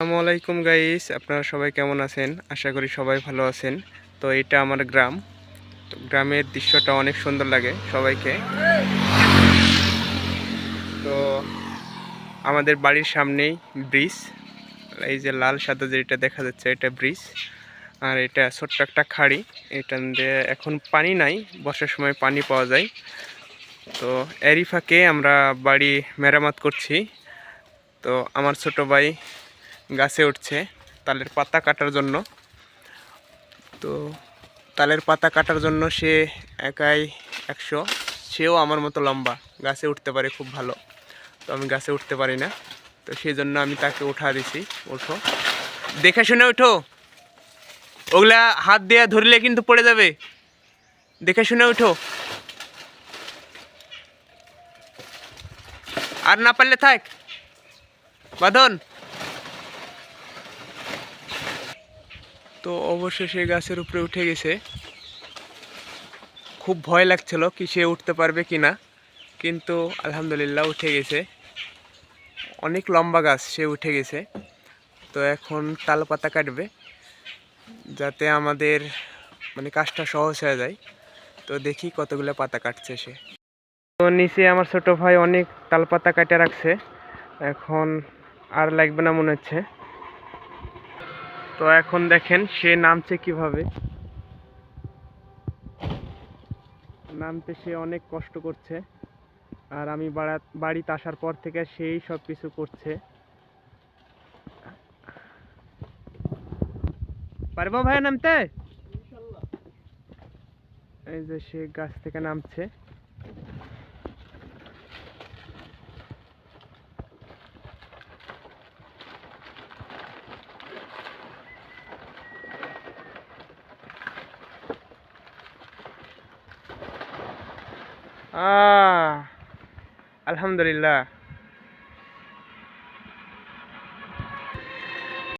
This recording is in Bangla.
আসসালামু আলাইকুম গাইস আপনারা সবাই কেমন আছেন? আশা করি সবাই ভালো আছেন। তো এটা আমার গ্রাম। তো গ্রামের দৃশ্যটা অনেক সুন্দর লাগে সবাইকে। তো আমাদের বাড়ির সামনেই ব্রিজ। এই যে লাল সাদা যেটা দেখা যাচ্ছে, এটা ব্রিজ। আর এটা ছোট্ট একটা খাড়ি। এটা এখন পানি নাই, বর্ষার সময় পানি পাওয়া যায়। তো এরিফাকে আমরা বাড়ি মেরামত করছি। তো আমার ছোট ভাই গাছে উঠছে তালের পাতা কাটার জন্য। তো তালের পাতা কাটার জন্য সে একাই একশো। সেও আমার মতো লম্বা, গাছে উঠতে পারে খুব ভালো। তো আমি গাছে উঠতে পারি না। তো সেই জন্য আমি তাকে উঠা দিছি, ওঠো। দেখে শুনে ওঠো। ওগুলা হাত দিয়ে ধরলে কিন্তু পড়ে যাবে। দেখে শুনে ওঠো। আর না পারলে থাক। বাঁধন। তো অবশেষে গাছের উপরে উঠে গেছে। খুব ভয় লাগছিল কি সে উঠতে পারবে কি না, কিন্তু আলহামদুলিল্লাহ উঠে গেছে। অনেক লম্বা গাছ, সে উঠে গেছে। তো এখন তাল পাতা কাটবে, যাতে আমাদের মানে কাজটা সহজ হয়ে যায়। তো দেখি কতগুলো পাতা কাটছে সে। তো নিচে আমার ছোট ভাই অনেক তাল পাতা কাটে রাখছে। এখন আর লাগবে না মনে হচ্ছে। তো এখন দেখেন সে নামছে কীভাবে। নামতে সে অনেক কষ্ট করছে। আর আমি বাড়া- বাড়িতে আসার পর থেকে সেই সব কিছু করছে। পারব ভাই নামতে? এই যে সে গাছ থেকে নামছে। আহ আলহামদুলিল্লাহ